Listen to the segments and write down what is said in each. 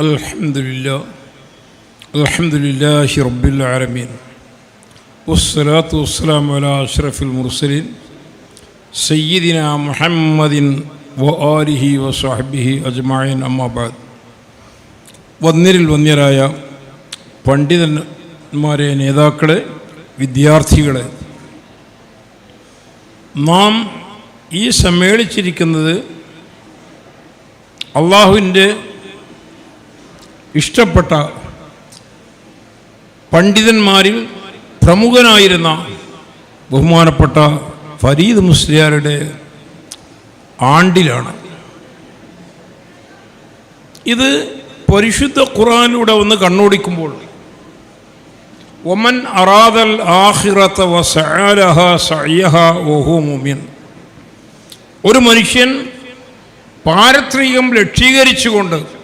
الحمد لله الحمد لله رب العالمين والصلاة والسلام على أشرف المرسلين سيدنا محمد وآله وصحبه أجمعين أما بعد വന്നിരിൽ വന്യരായ പണ്ഡിതന്മാരെ നേതാക്കളെ വിദ്യാർത്ഥികളെ നാം ഈ സമ്മേളിച്ചിരിക്കുന്നത് അള്ളാഹുവിൻ്റെ ഇഷ്ടപ്പെട്ട പണ്ഡിതന്മാരിൽ പ്രമുഖനായിരുന്ന ബഹുമാനപ്പെട്ട ഫരീദ് മുസ്ലിയാരുടെ ആണ്ടിലാണ്. ഇത് പരിശുദ്ധ ഖുറാനിലൂടെ ഒന്ന് കണ്ണോടിക്കുമ്പോൾ ഒമൻ അറാദൽ ആഹിറത്ത ഒരു മനുഷ്യൻ പാരത്രികം ലക്ഷീകരിച്ചുകൊണ്ട്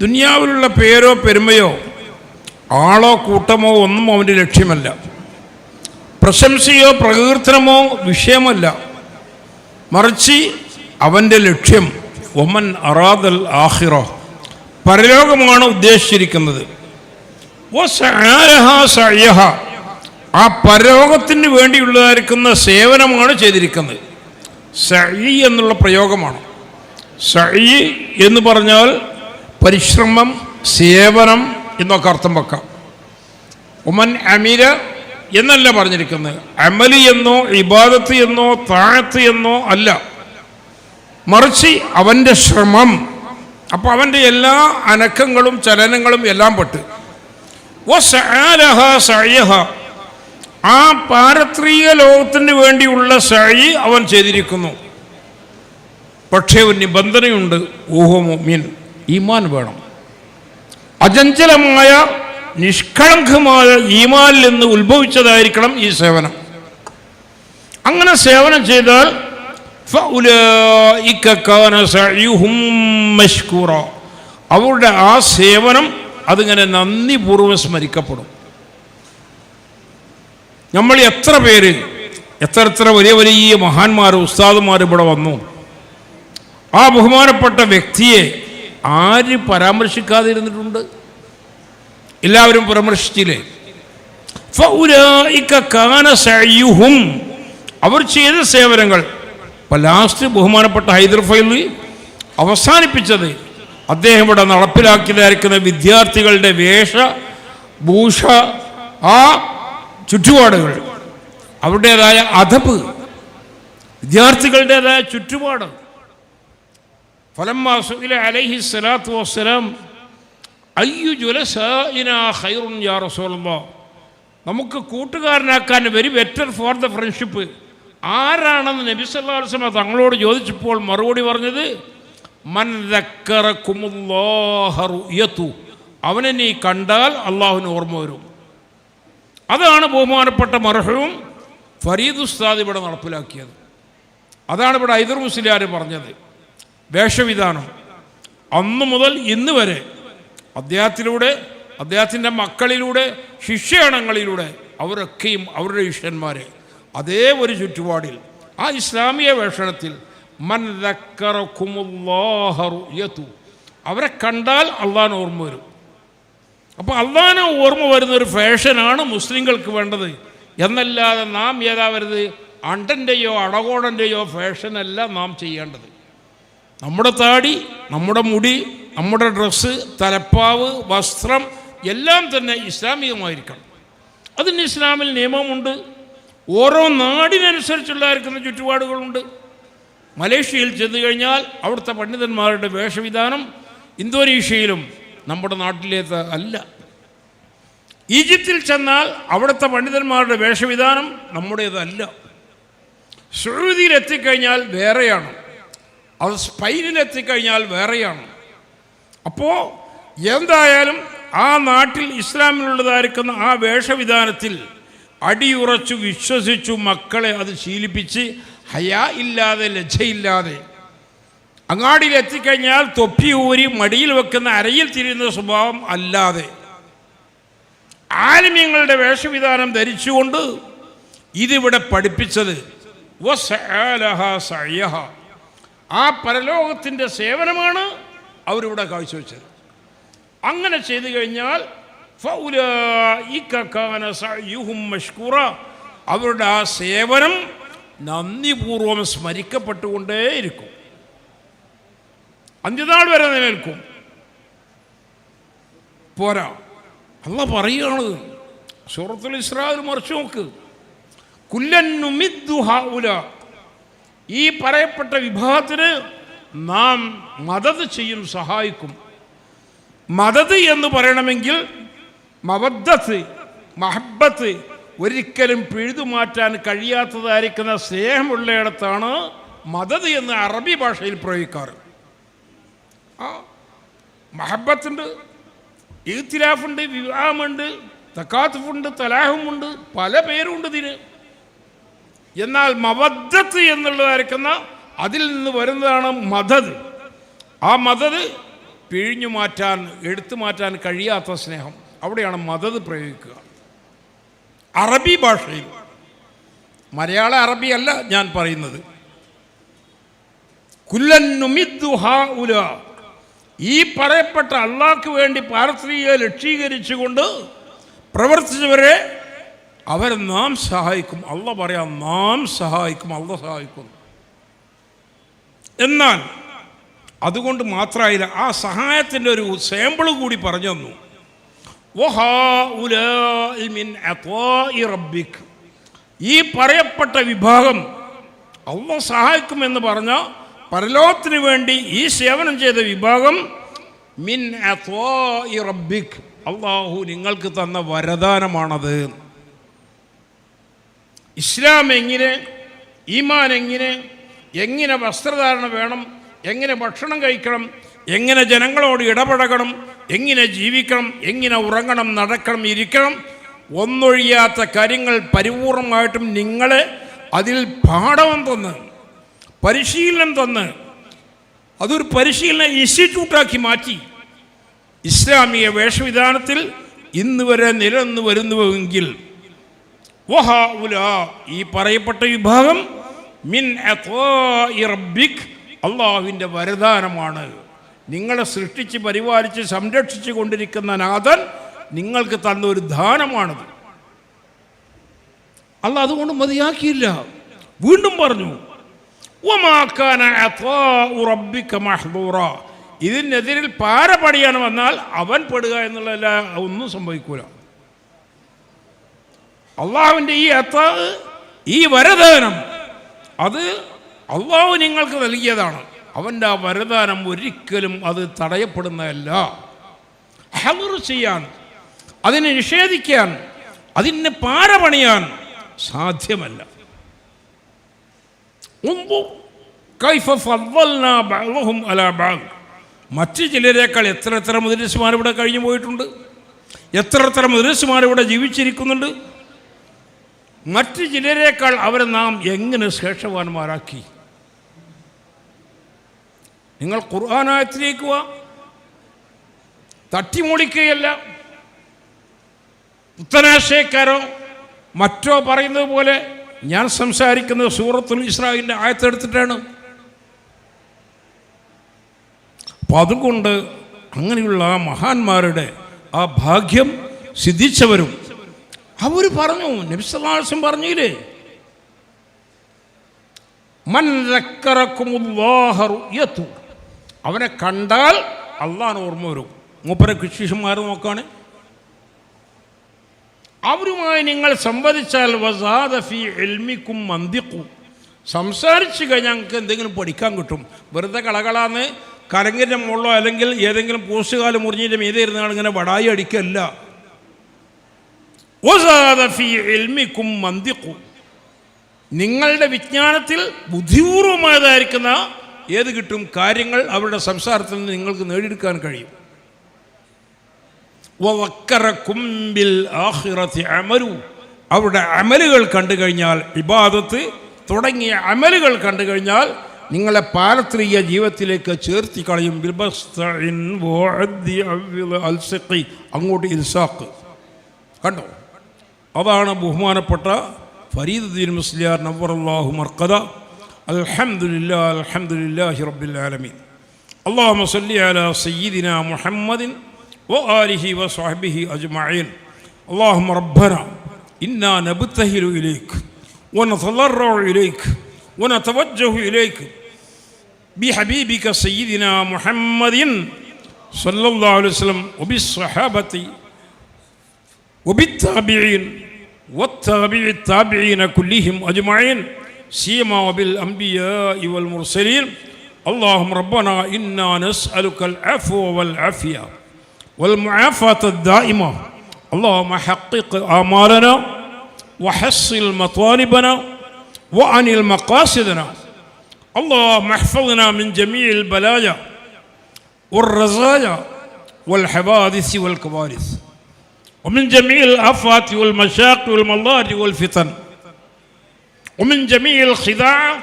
ദുനിയാവിലുള്ള പേരോ പെരുമയോ ആളോ കൂട്ടമോ ഒന്നും അവന്റെ ലക്ഷ്യമല്ല. പ്രശംസയോ പ്രകീർത്തനമോ വിഷയമല്ല. മറിച്ച് അവന്റെ ലക്ഷ്യം ഒമൻ അറാദൽ ആഹിറോ പരലോകമാണ് ഉദ്ദേശിച്ചിരിക്കുന്നത്. ആ പരലോകത്തിന് വേണ്ടിയുള്ളതായിരിക്കുന്ന സേവനമാണ് ചെയ്തിരിക്കുന്നത്. സഴി എന്നുള്ള പ്രയോഗമാണ്. സഴി എന്ന് പറഞ്ഞാൽ പരിശ്രമം സേവനം എന്നൊക്കെ അർത്ഥം വെക്കാം. ഉമൻ അമീര എന്നല്ല പറഞ്ഞിരിക്കുന്നത്. അമലി എന്നോ ഇബാദത്ത് എന്നോ താഴത്ത് എന്നോ അല്ല. മറിച്ച് അവന്റെ ശ്രമം. അപ്പോൾ അവന്റെ എല്ലാ അനക്കങ്ങളും ചലനങ്ങളും എല്ലാം പെട്ട്. ആ പാരത്രിക ലോകത്തിന് വേണ്ടിയുള്ള സഴി അവൻ ചെയ്തിരിക്കുന്നു. പക്ഷേ ഒരു നിബന്ധനയുണ്ട് ഊഹമോ മീൻ. ഈമാൻ വേണം. അചഞ്ചലമായ നിഷ്കളങ്കമായ ഈമാനിൽ നിന്ന് ഉത്ഭവിച്ചതായിരിക്കണം ഈ സേവനം. അങ്ങനെ സേവനം ചെയ്താൽ. അവരുടെ ആ സേവനം അതിങ്ങനെ നന്ദിപൂർവം സ്മരിക്കപ്പെടും. നമ്മൾ എത്ര പേര് എത്ര എത്ര വലിയ വലിയ മഹാന്മാർ ഉസ്താദുമാർ ഇവിടെ വന്നു. ആ ബഹുമാനപ്പെട്ട വ്യക്തിയെ ആര് പരാമർശിക്കാതിരുന്നിട്ടുണ്ട്? എല്ലാവരും പരാമർശിച്ചില്ലേ? ഫൗരായിക്കാനും. അവർ ചെയ്ത സേവനങ്ങൾ. ഇപ്പം ലാസ്റ്റ് ബഹുമാനപ്പെട്ട ഹൈദർ അവസാനിപ്പിച്ചത് അദ്ദേഹം ഇവിടെ നടപ്പിലാക്കിയതായിരിക്കുന്ന വിദ്യാർത്ഥികളുടെ വേഷ ഭൂഷ ആ ചുറ്റുപാടുകൾ. അവരുടേതായ അധപ്പ് വിദ്യാർത്ഥികളുടേതായ ചുറ്റുപാട്. ഫലമ്മാ عليه അലൈഹി والسلام أي جلسائنا خير يا യാ الله നമുക്ക് കൂട്ടുകാരനാക്കാൻ very better for the friendship ആരാണെന്ന് നബി സല്ലല്ലാഹു അലൈഹി തങ്ങളോട് ചോദിച്ചപ്പോൾ മറുപടി പറഞ്ഞത് മൻ റുയതു അവനെ നീ കണ്ടാൽ അള്ളാഹുവിന് ഓർമ്മ വരും. അതാണ് ബഹുമാനപ്പെട്ട മർഹവും ഫരീദ് ഉസ്താദ് ഇവിടെ നടപ്പിലാക്കിയത്. അതാണ് ഇവിടെ ഐദർ മുസ്ലിയാർ പറഞ്ഞത്. വേഷവിധാനം. അന്ന് മുതൽ ഇന്ന് വരെ അദ്ദേഹത്തിലൂടെ അദ്ദേഹത്തിന്റെ മക്കളിലൂടെ ശിഷ്യണങ്ങളിലൂടെ അവരൊക്കെയും അവരുടെ ശിഷ്യന്മാരെ അതേ ഒരു ചുറ്റുപാടിൽ. ആ ഇസ്ലാമിക വേഷണത്തിൽ മൻ അവരെ കണ്ടാൽ അള്ളാൻ ഓർമ്മ വരും. അപ്പോൾ അള്ളാനെ ഓർമ്മ വരുന്ന ഒരു ഫാഷനാണ് മുസ്ലിങ്ങൾക്ക് വേണ്ടത്. എന്നല്ലാതെ നാം ഏതാവരുത് അണ്ടന്റെയോ അടകോടന്റെയോ ഫാഷനല്ല നാം ചെയ്യേണ്ടത്. നമ്മുടെ താടി നമ്മുടെ മുടി നമ്മുടെ ഡ്രസ്സ് തലപ്പാവ് വസ്ത്രം എല്ലാം തന്നെ ഇസ്ലാമികമായിരിക്കണം. അതിന് ഇസ്ലാമിൽ നിയമമുണ്ട്. ഓരോ നാടിനനുസരിച്ചുള്ളതായിരിക്കുന്ന ചുറ്റുപാടുകളുണ്ട്. മലേഷ്യയിൽ ചെന്ന് കഴിഞ്ഞാൽ അവിടുത്തെ പണ്ഡിതന്മാരുടെ വേഷവിധാനം ഇന്തോനേഷ്യയിലും നമ്മുടെ നാട്ടിലേത് അല്ല. ഈജിപ്തിൽ ചെന്നാൽ അവിടുത്തെ പണ്ഡിതന്മാരുടെ വേഷവിധാനം നമ്മുടേതല്ല. സൗദിയിൽ എത്തിക്കഴിഞ്ഞാൽ വേറെയാണ്. അത് സ്പെയിനിൽ എത്തിക്കഴിഞ്ഞാൽ വേറെയാണ് അപ്പോൾ എന്തായാലും ആ നാട്ടിൽ ഇസ്ലാമിലുള്ളതായിരിക്കുന്ന ആ വേഷവിധാനത്തിൽ അടിയുറച്ചു വിശ്വസിച്ചു മക്കളെ അത് ശീലിപ്പിച്ച് ഹയാ ഇല്ലാതെ ലജ്ജയില്ലാതെ അങ്ങാടിയിൽ എത്തിക്കഴിഞ്ഞാൽ തൊപ്പി ഊരി മടിയിൽ വെക്കുന്ന അരയിൽ തിരിയുന്ന സ്വഭാവം അല്ലാതെ ആലിമ്യങ്ങളുടെ വേഷവിധാനം ധരിച്ചുകൊണ്ട് ഇതിവിടെ പഠിപ്പിച്ചത് സഅയഹ. ആ പരലോകത്തിന്റെ സേവനമാണ് അവരിവിടെ കാഴ്ചവെച്ചത്. അങ്ങനെ ചെയ്തു കഴിഞ്ഞാൽ. അവരുടെ ആ സേവനം നന്ദിപൂർവം സ്മരിക്കപ്പെട്ടുകൊണ്ടേയിരിക്കും. അന്ത്യനാൾ വരെ നിലനിൽക്കും. പോരാ. അല്ല പറയുകയാണ് സൂറത്തുൽ ഇസ്രാൽ മറിച്ചു നോക്ക്. കുല്ലന്നുമിദ്ദു ഹൗല ഈ പറയപ്പെട്ട വിഭാഗത്തിന് നാം മദത് ചെയ്യും സഹായിക്കും. മദത് എന്ന് പറയണമെങ്കിൽ മവദ്ദത്ത് മഹബത്ത് ഒരിക്കലും പിഴുതുമാറ്റാൻ കഴിയാത്തതായിരിക്കുന്ന സ്നേഹമുള്ളയിടത്താണ് മദത് എന്ന് അറബി ഭാഷയിൽ പ്രയോഗിക്കാറ്. ആ മഹബത്തുണ്ട് ഈത്തിലാഫുണ്ട് വിവാഹമുണ്ട് തക്കാത്തുഫുണ്ട് തലാഹുമുണ്ട് പല പേരുണ്ട് ഇതിന്. എന്നാൽ മവദ്ധത്ത് എന്നുള്ളതായിരിക്കുന്ന അതിൽ നിന്ന് വരുന്നതാണ് മദത് ആ മദത് പിഴിഞ്ഞു മാറ്റാൻ എടുത്തു മാറ്റാൻ കഴിയാത്ത സ്നേഹം. അവിടെയാണ് മദത് പ്രയോഗിക്കുക. അറബി ഭാഷയിൽ. മലയാള അറബി അല്ല ഞാൻ പറയുന്നത്. ഈ പറയപ്പെട്ട അള്ളാഹ്ക്ക് വേണ്ടി പാരസ്ത്രീയെ ലക്ഷീകരിച്ചുകൊണ്ട് പ്രവർത്തിച്ചവരെ അവരെ നാം സഹായിക്കും. അള്ള പറയാം നാം സഹായിക്കും അള്ള സഹായിക്കും. എന്നാൽ അതുകൊണ്ട് മാത്രമായില്ല ആ സഹായത്തിന്റെ ഒരു സാമ്പിൾ കൂടി പറഞ്ഞു തന്നു. ഈ പറയപ്പെട്ട വിഭാഗം അള്ള സഹായിക്കുമെന്ന് പറഞ്ഞ പരലോകത്തിന് വേണ്ടി ഈ സേവനം ചെയ്ത വിഭാഗം മിൻ റബ്ബിക്. അള്ളാഹു നിങ്ങൾക്ക് തന്ന വരദാനമാണത്. ഇസ്ലാം എങ്ങനെ ഈമാൻ എങ്ങനെ എങ്ങനെ വസ്ത്രധാരണ വേണം എങ്ങനെ ഭക്ഷണം കഴിക്കണം എങ്ങനെ ജനങ്ങളോട് ഇടപഴകണം എങ്ങനെ ജീവിക്കണം എങ്ങനെ ഉറങ്ങണം നടക്കണം ഇരിക്കണം ഒന്നൊഴിയാത്ത കാര്യങ്ങൾ പരിപൂർണമായിട്ടും നിങ്ങൾ അതിൽ പാഠം തന്ന് പരിശീലനം തന്ന് അതൊരു പരിശീലന ഇൻസ്റ്റിറ്റ്യൂട്ടാക്കി മാറ്റി. ഇസ്ലാമിക വേഷവിധാനത്തിൽ ഇന്ന് വരെ നിലനിന്ന് വരുന്നുവെങ്കിൽ ഈ പറയപ്പെട്ട വിഭാഗം മിൻ റബ്ബിക് അള്ളാഹുവിന്റെ വരദാനമാണ്. നിങ്ങളെ സൃഷ്ടിച്ച് പരിപാലിച്ച് സംരക്ഷിച്ചു കൊണ്ടിരിക്കുന്ന നാഥൻ നിങ്ങൾക്ക് തന്ന ഒരു ദാനമാണത്. അല്ല അതുകൊണ്ട് മതിയാക്കിയില്ല. വീണ്ടും പറഞ്ഞു. ഇതിനെതിരിൽ പാര പണിയാണ് വന്നാൽ അവൻ പെടുക എന്നുള്ളതല്ല ഒന്നും സംഭവിക്കൂല. അള്ളാഹുവിന്റെ ഈ അത്താ ഈ വരദാനം അത് അള്ളാഹു നിങ്ങൾക്ക് നൽകിയതാണ്. അവന്റെ ആ വരദാനം ഒരിക്കലും അത് തടയപ്പെടുന്നതല്ല. ഹലർ ചെയ്യാൻ അതിനെ നിഷേധിക്കാൻ അതിനെ പാരപണിയാൻ സാധ്യമല്ല. മറ്റ് ചിലരെക്കാൾ എത്ര എത്ര മുദ്രസ്മാർ ഇവിടെ കഴിഞ്ഞു പോയിട്ടുണ്ട് എത്ര എത്ര മുദ്രസ്മാർ ഇവിടെ ജീവിച്ചിരിക്കുന്നുണ്ട്? മറ്റ് ചിലരേക്കാൾ അവരെ നാം എങ്ങനെ ശ്രേഷ്ഠവാന്മാരാക്കി? നിങ്ങൾ ഖുർആാനായത്തിലേക്ക് വാ. തട്ടിമൂടിക്കുകയല്ല പുത്തനാശയക്കാരോ മറ്റോ പറയുന്നത് പോലെ ഞാൻ സംസാരിക്കുന്നത് സൂറത്തുൽ ഇസ്രായിന്റെ ആയത്തെടുത്തിട്ടാണ്. അപ്പം അതുകൊണ്ട് അങ്ങനെയുള്ള ആ മഹാന്മാരുടെ ആ ഭാഗ്യം സിദ്ധിച്ചവരും അവർ പറഞ്ഞു നബിസ്വലാസം പറഞ്ഞില്ലേ. അവനെ കണ്ടാൽ അള്ളാഹ് ഓർമ്മ വരും. മൂപ്പരെ കൃഷിഷന്മാർ നോക്കാണ്. അവരുമായി നിങ്ങൾ സംവദിച്ചാൽ വസാദ ഫി എൽമിക്കും മന്ദിക്കും സംസാരിച്ചു കഴിഞ്ഞാൽ ഞങ്ങൾക്ക് എന്തെങ്കിലും പഠിക്കാൻ കിട്ടും. വെറുതെ കളകളാന്ന് കരങ്ങിന്റെ മുള്ളോ അല്ലെങ്കിൽ ഏതെങ്കിലും പോസ്റ്റ് കാലം മുറിഞ്ഞിന്റെ മീതെ ഇരുന്നാൽ ഇങ്ങനെ വടായി അടിക്കല്ല വസാദ ഫി എൽമിക്കും മന്ദിക്കും നിങ്ങളുടെ വിജ്ഞാനത്തിൽ ബുദ്ധിപൂർവമായതായിരിക്കുന്ന ഏത് കിട്ടും കാര്യങ്ങൾ അവരുടെ സംസാരത്തിൽ നിന്ന് നിങ്ങൾക്ക് നേടിയെടുക്കാൻ കഴിയും. അവരുടെ അമലുകൾ കണ്ടു കഴിഞ്ഞാൽ ഇബാദത്ത് തുടങ്ങിയ അമലുകൾ കണ്ടു കഴിഞ്ഞാൽ നിങ്ങളെ പാരത്രീയ ജീവിതത്തിലേക്ക് ചേർത്തി കളയും. അങ്ങോട്ട് ഇൽസാക്ക് കണ്ടോ? അതാണ് ബഹുമാനപ്പെട്ട ഫരീദുദ്ദീൻ മുസ്ലിയാർ നവറല്ലാഹു മർക്കദ അൽഹംദുലില്ലാ അൽഹംദുലില്ലാഹി റബ്ബിൽ ആലമീൻ اللهم صل على سيدنا محمد وآله وصحبه أجمعين اللهم ربنا إنا نبتهل إليك ونتضرع إليك ونتوجه إليك بحبيبك سيدنا محمد صلى الله عليه وسلم وبالصحابة وبالتابعين والتابع التابعين كلهم أجمعين سيما وبالأنبياء والمرسلين. اللهم ربنا إنا نسألك العفو والعافية والمعافاة الدائمة. اللهم حقق آمالنا وحصل مطالبنا وأنل مقاصدنا. اللهم احفظنا من جميع البلايا والرزايا والحوادث والكوارث. ومن جميع الآفات والمشاق والمضار والفتن. ومن جميع الخداع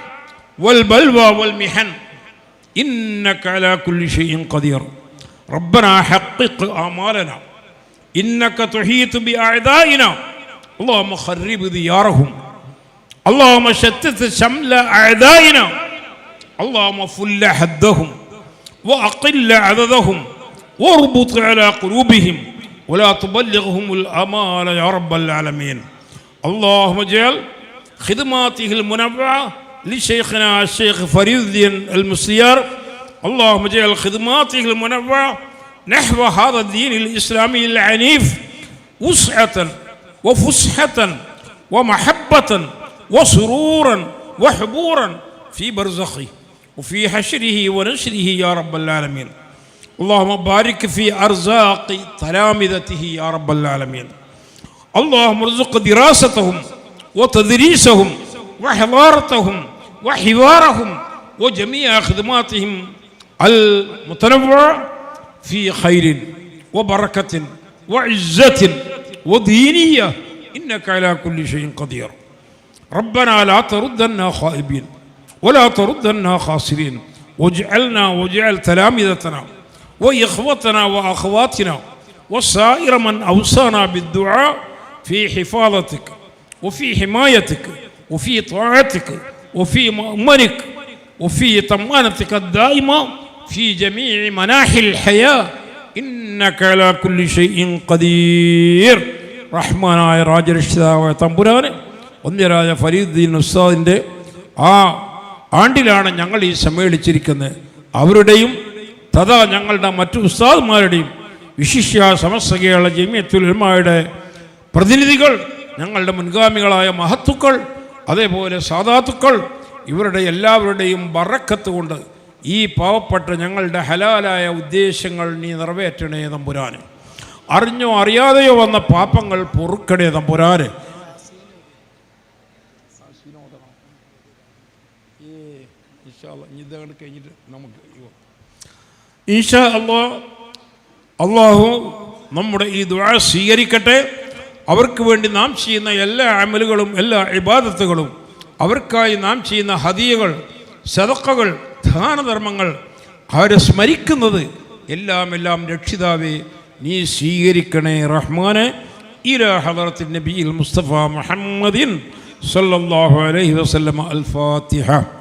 والبلوى والمحن. إنك على كل شيء قدير. ربنا حقق آمالنا. إنك تحيط بأعدائنا. اللهم خرب ديارهم. اللهم شتت شمل أعدائنا. اللهم فل حدهم. وأقل عددهم. واربط على قلوبهم. ولا تبلغهم الأمال يا رب العالمين. اللهم اجعل خدماته المنوعة لشيخنا الشيخ فريد الدين المسيار اللهم اجعل خدماته المنوعة نحو هذا الدين الإسلامي العنيف وسعة وفسحة ومحبة وسرورا وحبورا في برزخه وفي حشره ونشره يا رب العالمين. اللهم بارك في أرزاق تلامذته يا رب العالمين. اللهم ارزق دراستهم وتدريسهم وحضارتهم وحوارهم وجميع خدماتهم المتنوعة في خير وبركة وعزة ودينية. إنك على كل شيء قدير. ربنا لا تردنا خائبين ولا تردنا خاسرين. واجعلنا واجعل تلامذتنا وإخوتنا وأخواتنا وسائر من أوصانا بالدعاء في حفاظتك وفي حمايتك وفي طاعتك وفي مأمنك وفي طمأنتك الدائمة في جميع مناحي الحياة إنك على كل شيء قدير റഹ്മാനായ രാജരക്ഷിതാവായ തമ്പുരാന് ഒന്നിരാജ ഫരീദ്ദീൻ ഉസ്താദിൻ്റെ ആ ആണ്ടിലാണ് ഞങ്ങൾ ഈ സമ്മേളിച്ചിരിക്കുന്നത് അവരുടെയും തഥാ ഞങ്ങളുടെ മറ്റു ഉസ്താദ്മാരുടെയും വിശിഷ്യ സമസ്തകയുള്ള ജമിയത്തുലമായുടെ പ്രതിനിധികൾ ഞങ്ങളുടെ മുൻഗാമികളായ മഹത്തുക്കൾ അതേപോലെ സാധാത്തുക്കൾ ഇവരുടെ എല്ലാവരുടെയും ബറക്കത്ത് കൊണ്ട് ഈ പാവപ്പെട്ട ഞങ്ങളുടെ ഹലാലായ ഉദ്ദേശങ്ങൾ നീ നിറവേറ്റണേ തമ്പുരാന്. അറിഞ്ഞോ അറിയാതെയോ വന്ന പാപങ്ങൾ പൊറുക്കണേ തമ്പുരാന്. കഴിഞ്ഞിട്ട് നമുക്ക് ഈശാ അള്ളാ അള്ളാഹു നമ്മുടെ ഈ ദുആ സ്വീകരിക്കട്ടെ. അവർക്ക് വേണ്ടി നാം ചെയ്യുന്ന എല്ലാ അമലുകളും എല്ലാ ഇബാദത്തുകളും അവർക്കായി നാം ചെയ്യുന്ന ഹദിയകൾ സതക്കകൾ ധാനധർമ്മങ്ങൾ അവരെ സ്മരിക്കുന്നത് എല്ലാം എല്ലാം രക്ഷിതാവേ നീ സ്വീകരിക്കണേ റഹ്മാനെ. ഹദറത്തിൻ നബിയിൽ മുസ്തഫ മുഹമ്മദിൻ സല്ലല്ലാഹു അലൈഹി വസല്ലം അൽ ഫാത്തിഹ.